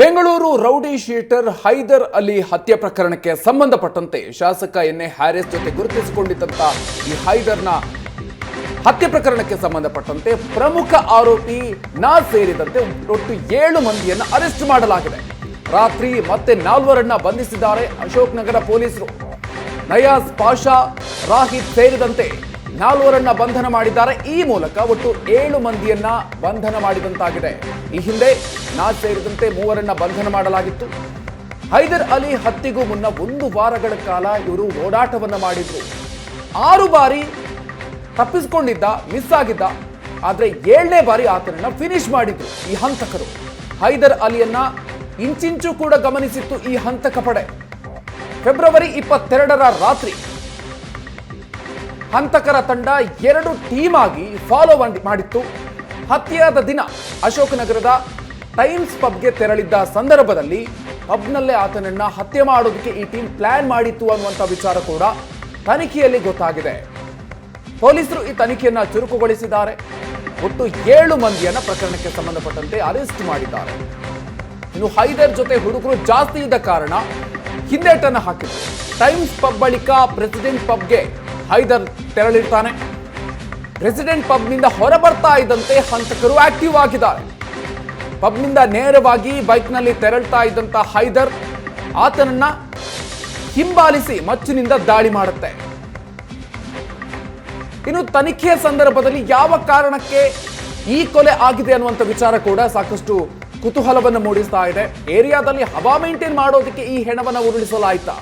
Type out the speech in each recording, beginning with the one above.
Bengaluru rowdy sheeter Haider Ali ಹತ್ಯೆ ಪ್ರಕರಣಕ್ಕೆ ಸಂಬಂಧಪಟ್ಟಂತೆ ಶಾಸಕ ಎನ್ ಎ ಹ್ಯಾರಿಸ್ ಜೊತೆ ಗುರುತಿಸಿಕೊಂಡಿದ್ದಂತ ಈ ಹೈದರ್ನ ಹತ್ಯೆ ಪ್ರಕರಣಕ್ಕೆ ಸಂಬಂಧಪಟ್ಟಂತೆ ಪ್ರಮುಖ ಆರೋಪಿ ನಾ ಸೇರಿದಂತೆ ಒಟ್ಟು ಏಳು ಮಂದಿಯನ್ನು ಅರೆಸ್ಟ್ ಮಾಡಲಾಗಿದೆ. ರಾತ್ರಿ ಮತ್ತೆ ನಾಲ್ವರನ್ನ ಬಂಧಿಸಿದ್ದಾರೆ ಅಶೋಕ್ ನಗರ ಪೊಲೀಸರು. ನಯಾಜ್ ಪಾಷಾ, ರಾಹಿತ್ ಸೇರಿದಂತೆ ನಾಲ್ವರನ್ನ ಬಂಧನ ಮಾಡಿದ್ದಾರೆ. ಈ ಮೂಲಕ ಒಟ್ಟು ಏಳು ಮಂದಿಯನ್ನ ಬಂಧನ ಮಾಡಿದಂತಾಗಿದೆ. ಈ ಹಿಂದೆ ನಾಜ್ ಸೇರಿದಂತೆ ಮೂವರನ್ನ ಬಂಧನ ಮಾಡಲಾಗಿತ್ತು. ಹೈದರ್ ಅಲಿ ಹತ್ತಿಗೂ ಮುನ್ನ ಒಂದು ವಾರಗಳ ಕಾಲ ಇವರು ಓಡಾಟವನ್ನ ಮಾಡಿದ್ರು. ಆರು ಬಾರಿ ತಪ್ಪಿಸ್ಕೊಂಡಿದ್ದ, ಮಿಸ್ ಆಗಿದ್ದ, ಆದ್ರೆ ಏಳನೇ ಬಾರಿ ಆತನನ್ನ ಫಿನಿಶ್ ಮಾಡಿದ್ರು ಈ ಹಂತಕರು. ಹೈದರ್ ಅಲಿಯನ್ನ ಇಂಚಿಂಚು ಕೂಡ ಗಮನಿಸಿತ್ತು ಈ ಹಂತಕ ಪಡೆ. ಫೆಬ್ರವರಿ ಇಪ್ಪತ್ತೆರಡರ ರಾತ್ರಿ ಹಂತಕರ ತಂಡ ಎರಡು ಟೀಮ್ ಆಗಿ ಫಾಲೋ ಮಾಡಿತ್ತು. ಹತ್ಯೆಯಾದ ದಿನ ಅಶೋಕನಗರದ ಟೈಮ್ಸ್ ಪಬ್ಗೆ ತೆರಳಿದ್ದ ಸಂದರ್ಭದಲ್ಲಿ ಪಬ್ನಲ್ಲೇ ಆತನನ್ನ ಹತ್ಯೆ ಮಾಡೋದಕ್ಕೆ ಈ ಟೀಮ್ ಪ್ಲಾನ್ ಮಾಡಿತ್ತು ಅನ್ನುವಂಥ ವಿಚಾರ ಕೂಡ ತನಿಖೆಯಲ್ಲಿ ಗೊತ್ತಾಗಿದೆ. ಪೊಲೀಸರು ಈ ತನಿಖೆಯನ್ನ ಚುರುಕುಗೊಳಿಸಿದ್ದಾರೆ. ಒಟ್ಟು ಏಳು ಮಂದಿಯನ್ನ ಪ್ರಕರಣಕ್ಕೆ ಸಂಬಂಧಪಟ್ಟಂತೆ ಅರೆಸ್ಟ್ ಮಾಡಿದ್ದಾರೆ. ಇನ್ನು ಹೈದರ್ ಜೊತೆ ಹುಡುಗರು ಜಾಸ್ತಿ ಇದ್ದ ಕಾರಣ ಹಿಂದೇಟನ್ನು ಹಾಕಿದ್ರು. ಟೈಮ್ಸ್ ಪಬ್ ಬಳಿಕ ಪ್ರೆಸಿಡೆಂಟ್ ಪಬ್ಗೆ ಹೈದರ್ ತೆರಳಿರ್ತಾನೆ. ರೆಸಿಡೆಂಟ್ ಪಬ್ನಿಂದ ಹೊರ ಬರ್ತಾ ಇದ್ದಂತೆ ಹಂತಕರು ಆಕ್ಟಿವ್ ಆಗಿದ್ದಾರೆ. ಪಬ್ನಿಂದ ನೇರವಾಗಿ ಬೈಕ್ನಲ್ಲಿ ತೆರಳ್ತಾ ಇದ್ದಂತ ಹೈದರ್ ಆತನನ್ನ ಹಿಂಬಾಲಿಸಿ ಮಚ್ಚಿನಿಂದ ದಾಳಿ ಮಾಡುತ್ತೆ. ಇನ್ನು ತನಿಖೆಯ ಸಂದರ್ಭದಲ್ಲಿ ಯಾವ ಕಾರಣಕ್ಕೆ ಈ ಕೊಲೆ ಆಗಿದೆ ಅನ್ನುವಂಥ ವಿಚಾರ ಕೂಡ ಸಾಕಷ್ಟು ಕುತೂಹಲವನ್ನು ಮೂಡಿಸ್ತಾ ಇದೆ. ಏರಿಯಾದಲ್ಲಿ ಹವಾ ಮೇಂಟೈನ್ ಮಾಡೋದಕ್ಕೆ ಈ ಹೆಣವನ್ನು ಉರುಳಿಸಲಾಯ್ತಾ?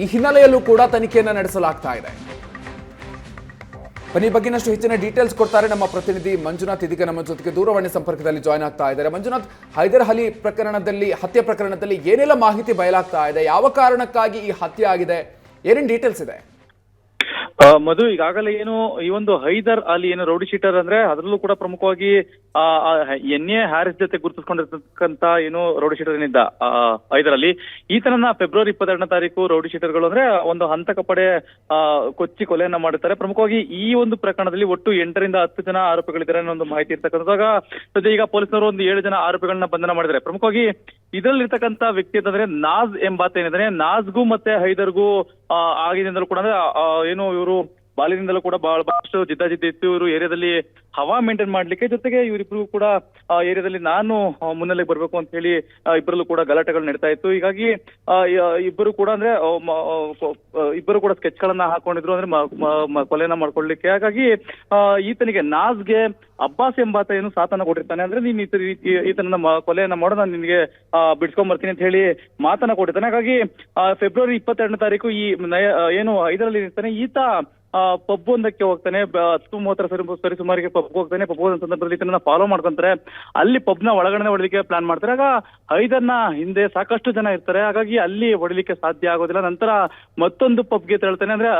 ಈ ಹಿನ್ನೆಲೆಯಲ್ಲೂ ಕೂಡ ತನಿಖೆಯನ್ನು ನಡೆಸಲಾಗ್ತಾ ಇದೆ. ಬನ್ನಿ ಬಗ್ಗೆನಷ್ಟು ಹೆಚ್ಚಿನ ಡೀಟೇಲ್ಸ್ ಕೊಡ್ತಾರೆ ನಮ್ಮ ಪ್ರತಿನಿಧಿ ಮಂಜುನಾಥ್. ಇದೀಗ ನಮ್ಮ ಜೊತೆಗೆ ದೂರವಾಣಿ ಸಂಪರ್ಕದಲ್ಲಿ ಜಾಯ್ನ್ ಆಗ್ತಾ ಇದ್ದಾರೆ. ಮಂಜುನಾಥ್ ಹೈದರ್ ಅಲಿ ಪ್ರಕರಣದಲ್ಲಿ, ಹತ್ಯೆ ಪ್ರಕರಣದಲ್ಲಿ ಏನೆಲ್ಲ ಮಾಹಿತಿ ಬಯಲಾಗ್ತಾ ಇದೆ? ಯಾವ ಕಾರಣಕ್ಕಾಗಿ ಈ ಹತ್ಯೆ ಆಗಿದೆ? ಏನೇನು ಡೀಟೇಲ್ಸ್ ಇದೆ? ಮಧು ಈಗಾಗಲೇ ಏನು ಈ ಒಂದು ಹೈದರ್ ಅಲಿ ಏನು ರೌಡಿ ಶೀಟರ್ ಅಂದ್ರೆ ಅದರಲ್ಲೂ ಕೂಡ ಪ್ರಮುಖವಾಗಿ ಎನ್ ಎ ಹ್ಯಾರಿಸ್ ಜೊತೆ ಗುರುತಿಸ್ಕೊಂಡಿರ್ತಕ್ಕಂತ ಏನು ರೌಡಿ ಶೀಟರ್ ಏನಿದ್ದ ಆ, ಹೈದರ್ ಅಲಿ. ಈತನನ್ನ ಫೆಬ್ರವರಿ ಇಪ್ಪತ್ತೆರಡನೇ ತಾರೀಕು ರೌಡಿ ಶೀಟರ್ಗಳು ಅಂದ್ರೆ ಒಂದು ಹಂತಕ ಪಡೆ ಕೊಚ್ಚಿ ಕೊಲೆಯನ್ನ ಮಾಡುತ್ತಾರೆ ಪ್ರಮುಖವಾಗಿ ಈ ಒಂದು ಪ್ರಕರಣದಲ್ಲಿ ಒಟ್ಟು ಎಂಟರಿಂದ ಹತ್ತು ಜನ ಆರೋಪಿಗಳಿದ್ದಾರೆ ಅನ್ನೋ ಒಂದು ಮಾಹಿತಿ ಇರ್ತಕ್ಕಂಥದಾಗ ಸದ್ಯ ಈಗ ಪೊಲೀಸರು ಒಂದು ಏಳು ಜನ ಆರೋಪಿಗಳನ್ನ ಬಂಧನ ಮಾಡಿದ್ದಾರೆ. ಪ್ರಮುಖವಾಗಿ ಇದರಲ್ಲಿರ್ತಕ್ಕಂಥ ವ್ಯಕ್ತಿ ಅಂತಂದ್ರೆ ನಾಜ್ ಎಂಬಾತ ಏನಿದ್ರೆ ನಾಜ್ಗೂ ಮತ್ತೆ ಹೈದರ್ಗೂ ಆಗಿದೆ ಆಗಿನಿಂದಲೂ ಕೂಡ ಅಂದ್ರೆ ಏನು ಇವರು ಬಾಲ್ಯದಿಂದಲೂ ಕೂಡ ಬಹಳ ಬಹಳಷ್ಟು ಜಿದ್ದಾಜಿದ್ದಿ ಇತ್ತು. ಇವರು ಏರಿಯಾದಲ್ಲಿ ಹವಾ ಮೇಂಟೈನ್ ಮಾಡ್ಲಿಕ್ಕೆ ಜೊತೆಗೆ ಇವರಿಬ್ರು ಕೂಡ ಏರಿಯಾದಲ್ಲಿ ನಾನು ಮುನ್ನೆಲೆಗೆ ಬರ್ಬೇಕು ಅಂತ ಹೇಳಿ ಇಬ್ಬರಲ್ಲೂ ಕೂಡ ಗಲಾಟೆಗಳು ನಡೀತಾ ಇತ್ತು. ಹೀಗಾಗಿ ಇಬ್ಬರು ಕೂಡ ಅಂದ್ರೆ ಇಬ್ಬರು ಕೂಡ ಸ್ಕೆಚ್ ಗಳನ್ನ ಹಾಕೊಂಡಿದ್ರು ಅಂದ್ರೆ ಕೊಲೆನ ಮಾಡ್ಕೊಳ್ಳಿಕ್ಕೆ. ಹಾಗಾಗಿ ಈತನಿಗೆ ನಾಜ್ಗೆ ಅಬ್ಬಾಸ್ ಎಂಬಾತ ಏನು ಸಾತನ ಕೊಟ್ಟಿರ್ತಾನೆ. ಅಂದ್ರೆ ನೀನ್ ಈ- ಈತನನ್ನ ಮ- ಕೊಲೆಯನ್ನ ಮಾಡೋ ನಾನು ನಿನ್ಗೆ ಬಿಡ್ಸ್ಕೊಂಡ್ ಬರ್ತೀನಿ ಅಂತ ಹೇಳಿ ಮಾತನ್ನ ಕೊಟ್ಟಿರ್ತಾನೆ. ಹಾಗಾಗಿ ಫೆಬ್ರವರಿ ಇಪ್ಪತ್ತೆರಡನೇ ತಾರೀಕು ಈ ಏನು, ಐದರಲ್ಲಿ ಇರ್ತಾನೆ ಈತ ಪಬ್ ಒಂದಕ್ಕೆ ಹೋಗ್ತಾನೆ. ಹತ್ತು, ಮೂವತ್ತರ ಸರಿ ಸರಿ ಸುಮಾರಿಗೆ ಪಬ್ ಹೋಗ್ತಾನೆ. ಪಬ್ ಹೋದ ಸಂದರ್ಭದಲ್ಲಿ ಇದನ್ನ ಫಾಲೋ ಮಾಡ್ಕೊಂತಾರೆ. ಅಲ್ಲಿ ಪಬ್ನ ಒಳಗಡೆ ಹೊಡಲಿಕ್ಕೆ ಪ್ಲಾನ್ ಮಾಡ್ತಾರೆ. ಆಗ ಐದನ್ನ ಹಿಂದೆ ಸಾಕಷ್ಟು ಜನ ಇರ್ತಾರೆ. ಹಾಗಾಗಿ ಅಲ್ಲಿ ಹೊಡಿಲಿಕ್ಕೆ ಸಾಧ್ಯ ಆಗೋದಿಲ್ಲ. ನಂತರ ಮತ್ತೊಂದು ಪಬ್ಗೆ ತೆರಳ್ತಾನೆ. ಅಂದ್ರೆ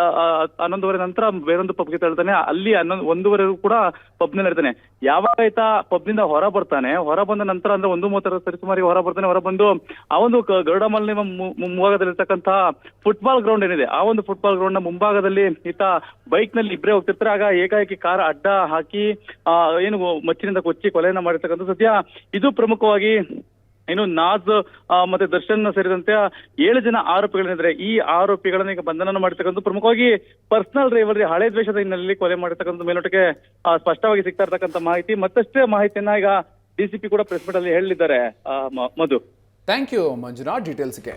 ಹನ್ನೊಂದುವರೆ ನಂತರ ಬೇರೊಂದು ಪಬ್ಗೆ ತೆರಳ್ತಾನೆ. ಅಲ್ಲಿ ಹನ್ನೊಂದು, ಒಂದೂವರೆಗೂ ಕೂಡ ಪಬ್ನಲ್ಲಿ ಇರ್ತಾನೆ ಯಾವಾಗ ಆಯ್ತಾ? ಪಬ್ನಿಂದ ಹೊರ ಬರ್ತಾನೆ. ಹೊರ ಬಂದ ನಂತರ ಅಂದ್ರೆ ಒಂದು, ಮೂವತ್ತರ ಸರಿ ಸುಮಾರಿಗೆ ಹೊರ ಬರ್ತಾನೆ. ಹೊರ ಬಂದು ಆ ಒಂದು ಗರುಡಮಲ್ಲಿ ಮುಂಭಾಗದಲ್ಲಿರ್ತಕ್ಕಂತಹ ಫುಟ್ಬಾಲ್ ಗ್ರೌಂಡ್ ಏನಿದೆ, ಆ ಒಂದು ಫುಟ್ಬಾಲ್ ಗ್ರೌಂಡ್ನ ಮುಂಭಾಗದಲ್ಲಿ ಈತ ಬೈಕ್ನಲ್ಲಿ ಇಬ್ಬರೇ ಹೋಗ್ತಿರ್ತಾರೆ. ಆಗ ಏಕಾಏಕಿ ಕಾರ್ ಅಡ್ಡ ಹಾಕಿ ಏನು ಮಚ್ಚಿನಿಂದ ಕೊಚ್ಚಿ ಕೊಲೆಯನ್ನ ಮಾಡಿರ್ತಕ್ಕಂಥ ಸದ್ಯ ಇದು ಪ್ರಮುಖವಾಗಿ ಇನ್ನು ನಾಜ್ ಮತ್ತೆ ದರ್ಶನ್ ಸೇರಿದಂತೆ ಏಳು ಜನ ಆರೋಪಿಗಳೇನಿದ್ರೆ ಈ ಆರೋಪಿಗಳನ್ನ ಈಗ ಬಂಧನ ಮಾಡಿರ್ತಕ್ಕಂಥ ಪ್ರಮುಖವಾಗಿ ಪರ್ಸನಲ್ ಡ್ರೈವರ್, ಹಳೆ ದ್ವೇಷದ ಹಿನ್ನೆಲೆಯಲ್ಲಿ ಕೊಲೆ ಮಾಡಿರ್ತಕ್ಕಂಥ ಮೇಲ್ನೋಟಕ್ಕೆ ಸ್ಪಷ್ಟವಾಗಿ ಸಿಗ್ತಾ ಇರ್ತಕ್ಕಂಥ ಮಾಹಿತಿ. ಮತ್ತಷ್ಟೇ ಮಾಹಿತಿಯನ್ನ ಈಗ ಡಿಸಿಪಿ ಕೂಡ ಪ್ರೆಸ್ ಮೀಟ್ ಅಲ್ಲಿ ಹೇಳಿದ್ದಾರೆ ಮಧು. Thank you Manjunath. ಡೀಟೇಲ್ಸ್ಗೆ.